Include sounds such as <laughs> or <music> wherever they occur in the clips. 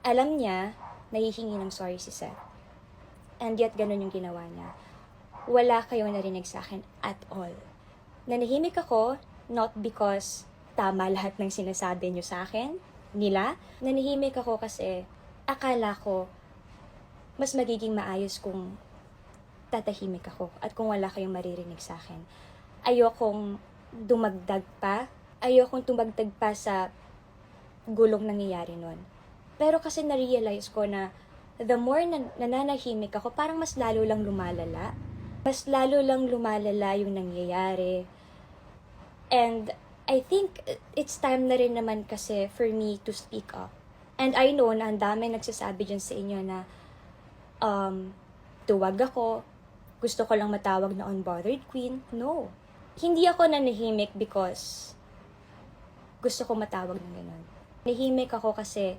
alam niya, nahihingi ng sorry si Seth. And yet, ganun yung ginawa niya. Wala kayong narinig sa akin at all. Nanahimik ako, not because tama lahat ng sinasabi niyo sa akin, nila. Nanahimik ako kasi akala ko mas magiging maayos kung tatahimik ako at kung wala kayong maririnig sa akin. Ayokong dumagdag pa. Ayokong tumagdag pa sa gulong nangyayari nun. Pero kasi na-realize ko na the more na nananahimik ako, parang mas lalo lang lumalala. Mas lalo lang lumalala yung nangyayari. And I think it's time na rin naman kasi for me to speak up. And I know na ang dami nagsasabi dyan sa inyo na um, tuwag ako, gusto ko lang matawag na unbothered queen. No. Hindi ako nanahimik because gusto ko matawag ng ganun. Nahimik ako kasi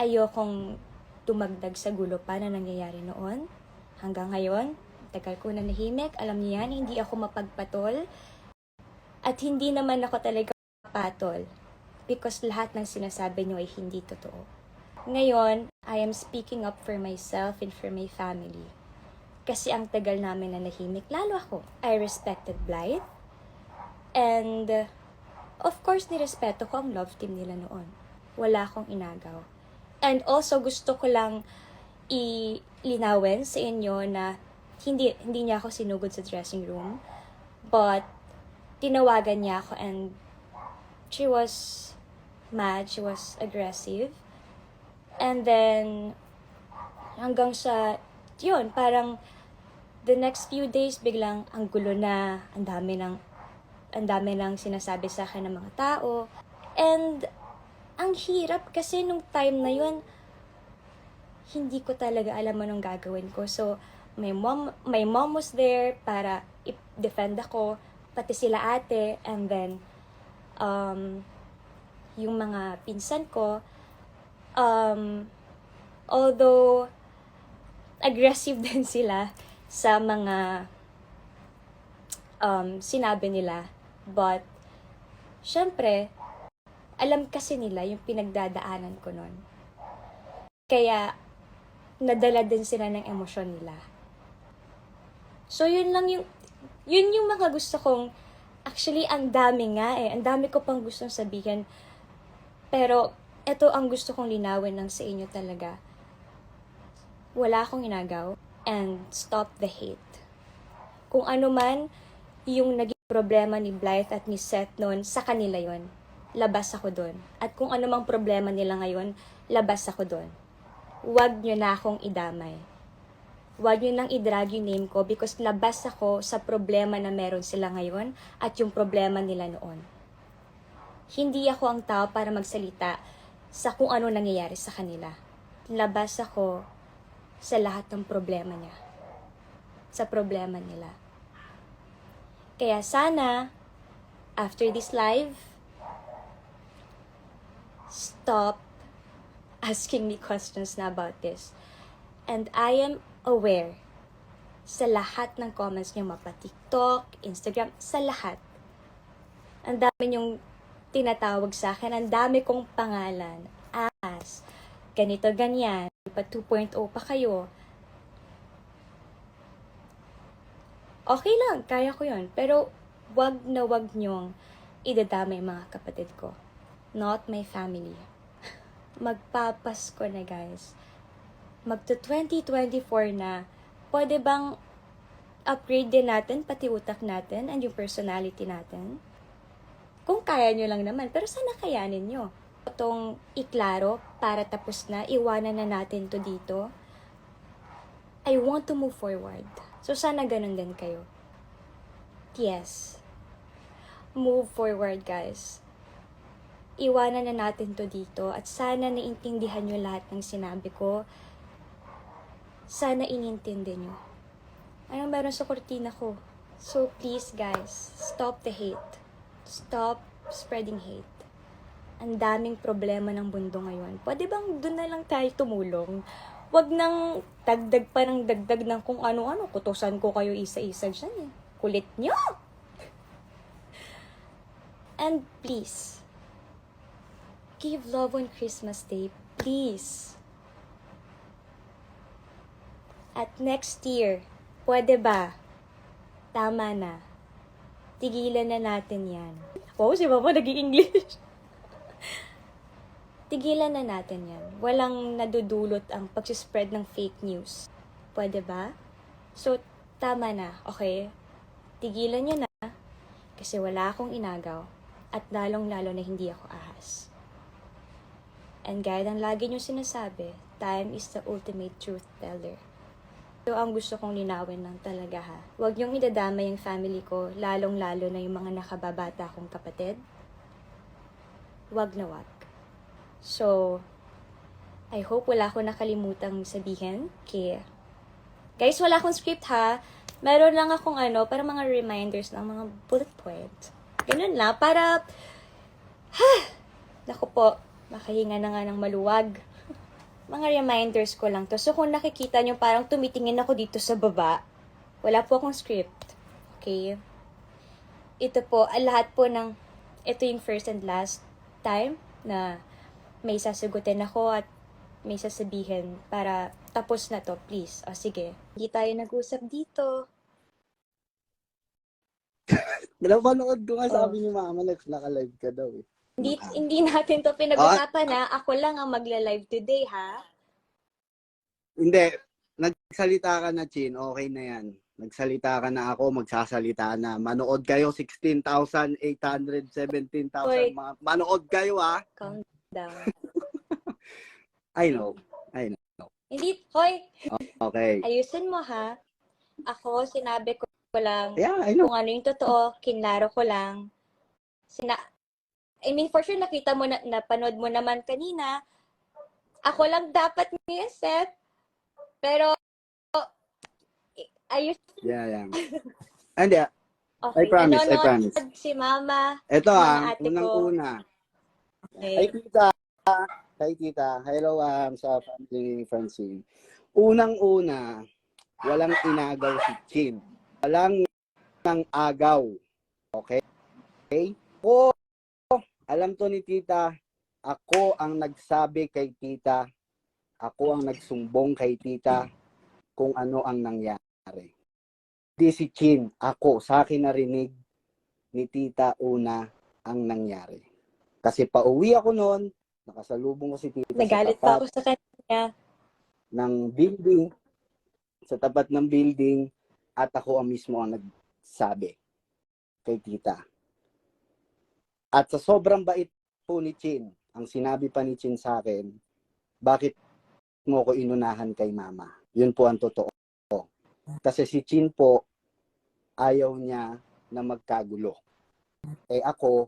ayokong tumagdag sa gulo pa na nangyayari noon. Hanggang ngayon, tagal ko na nahimik. Alam niyo yan, hindi ako mapagpatol. At hindi naman ako talaga patol. Because lahat ng sinasabi niyo ay hindi totoo. Ngayon, I am speaking up for myself and for my family. Kasi ang tagal namin na nahimik, lalo ako. I respected Blythe. And, of course, nirespeto ko ang love team nila noon. Wala akong inagaw. And also, gusto ko lang ilinawin sa inyo na hindi, hindi niya ako sinugod sa dressing room. But, tinawagan niya ako and she was mad, she was aggressive. And then, hanggang sa, yun, parang the next few days, biglang ang gulo na, ang dami ng, ang dami ng sinasabi sa akin ng mga tao. And, ang hirap kasi nung time na yun, hindi ko talaga alam anong gagawin ko. So, my mom, my mom was there para i-defend ako, pati sila ate, and then, um, yung mga pinsan ko, um, although, aggressive <laughs> din sila sa mga um, sinabi nila, but, syempre, alam kasi nila yung pinagdadaanan ko nun. Kaya, nadala din sila ng emosyon nila. So, yun lang yung, yun yung mga gusto kong, actually, ang dami nga eh. Ang dami ko pang gustong sabihin. Pero, ito ang gusto kong linawin lang sa inyo talaga. Wala akong inagaw. And stop the hate. Kung ano man yung naging problema ni Blythe at ni Seth noon, sa kanila yon labas ako doon. At kung ano mang problema nila ngayon, labas ako doon. Huwag nyo na akong idamay. Huwag nyo nang idrag yung name ko because labas ako sa problema na meron sila ngayon at yung problema nila noon. Hindi ako ang tao para magsalita sa kung ano nangyayari sa kanila. Labas ako sa lahat ng problema niya. Sa problema nila. Kaya sana, after this live, stop asking me questions na about this. And I am aware sa lahat ng comments niyo, mapa TikTok, Instagram, sa lahat. Ang dami niyong tinatawag sa akin, ang dami kong pangalan. As, ganito, ganyan, pa 2.0 pa kayo. Okay lang, kaya ko yon Pero, wag na wag niyong idadamay mga kapatid ko not my family. <laughs> Magpapasko na guys. Magto 2024 na. Pwede bang upgrade din natin pati utak natin and yung personality natin? Kung kaya nyo lang naman, pero sana kayanin nyo. Itong iklaro para tapos na, iwanan na natin to dito. I want to move forward. So sana ganun din kayo. Yes. Move forward guys iwanan na natin to dito at sana naintindihan nyo lahat ng sinabi ko. Sana inintindi nyo. Anong meron sa kortina ko? So please guys, stop the hate. Stop spreading hate. Ang daming problema ng mundo ngayon. Pwede bang doon na lang tayo tumulong? Huwag nang dagdag pa ng dagdag ng kung ano-ano. Kutusan ko kayo isa-isa dyan eh. Kulit nyo! <laughs> And please, give love on Christmas Day, please. At next year, pwede ba? Tama na. Tigilan na natin yan. Wow, si Mama nag-i-English. <laughs> Tigilan na natin yan. Walang nadudulot ang pagsispread ng fake news. Pwede ba? So, tama na, okay? Tigilan nyo na kasi wala akong inagaw at lalong-lalo na hindi ako ahas. And gaya ng lagi nyo sinasabi, time is the ultimate truth teller. Ito ang gusto kong linawin lang talaga ha. Huwag niyong idadamay yung family ko, lalong-lalo na yung mga nakababata kong kapatid. Huwag na wag. So, I hope wala ko nakalimutang sabihin. Kaya, guys, wala akong script ha. Meron lang akong ano, para mga reminders lang, mga bullet points. Ganun lang, para, ha, naku po, makahinga na nga ng maluwag. Mga reminders ko lang to. So, kung nakikita nyo, parang tumitingin ako dito sa baba. Wala po akong script. Okay? Ito po, ah, lahat po ng, ito yung first and last time na may sasagutin ako at may sasabihin para tapos na to, please. O sige, hindi tayo nag-usap dito. <laughs> Napanood ko nga Oh. sabi ni mama, nag naka-live ka daw eh. Hindi, hindi natin to pinag-usapan na. Ako lang ang magla-live today, ha? Hindi, nagsalita ka na, Chin. Okay na yan. Nagsalita ka na ako, magsasalita na. Manood kayo, 16,800, 17,000. Hoy. Mga, manood kayo, ah. Calm down. <laughs> I know. I know. hindi, hoy, Okay. ayusin mo, ha? Ako, sinabi ko lang Yeah, I know. kung ano yung totoo, kinlaro ko lang. Sina I mean, for sure, nakita mo na, napanood mo naman kanina. Ako lang dapat may set. Pero, ayos. Yeah, yeah. And yeah, <laughs> Okay. I promise, I Nanonood promise. Si mama. ito ah, ko. unang-una. Okay. Kay tita, kay tita, hello um, sa family ni Francine. Unang-una, walang inagaw si Chin. Walang nang agaw. Okay? Okay? Ako, alam to ni tita, ako ang nagsabi kay tita, ako ang nagsumbong kay tita kung ano ang nangyari. Di si Chin, ako, sa akin narinig ni tita una ang nangyari. Kasi pauwi ako noon, nakasalubong ko si tita Nagalit sa pa ako sa kanya. ng building, sa tapat ng building, at ako ang mismo ang nagsabi kay tita. At sa sobrang bait po ni Chin, ang sinabi pa ni Chin sa akin, bakit mo ko inunahan kay mama? Yun po ang totoo. Kasi si Chin po, ayaw niya na magkagulo. Eh ako,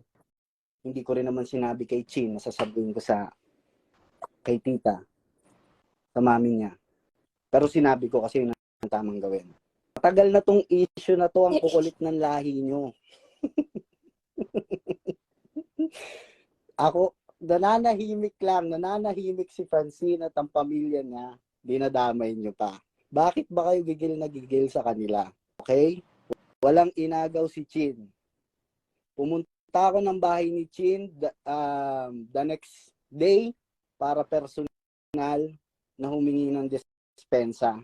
hindi ko rin naman sinabi kay Chin na sasabihin ko sa kay tita sa mami niya. Pero sinabi ko kasi yun ang tamang gawin. Matagal na tong issue na to ang kukulit ng lahi nyo. Ako, nananahimik lang, nananahimik si Francine at ang pamilya niya, dinadamay nyo pa. Bakit ba kayo gigil na gigil sa kanila? Okay? Walang inagaw si Chin. Pumunta ako ng bahay ni Chin the, um, the next day para personal na humingi ng dispensa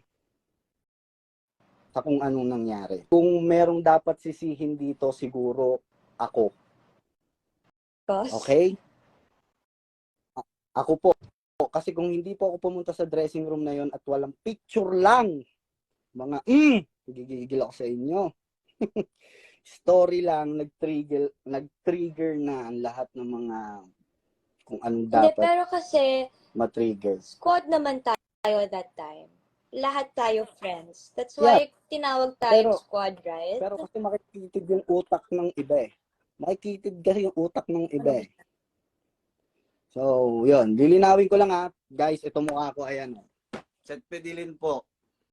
sa kung anong nangyari. Kung merong dapat sisihin dito, siguro ako. Boss. Okay? Ako po. Kasi kung hindi po ako pumunta sa dressing room na yon at walang picture lang, mga, mm, gigigil ako sa inyo. <laughs> Story lang, nag-trigger, nag-trigger na ang lahat ng mga kung anong Hindi, dapat pero kasi, ma-trigger. squad naman tayo that time. Lahat tayo friends. That's why tinawag tayong Pero- squad, right? Pero kasi makikitid yung utak ng iba eh. Makikitid kasi yung utak ng iba eh. <laughs> So, yun. Lilinawin ko lang ha. Guys, ito mukha ko. Ayan. oh. Set pedilin po.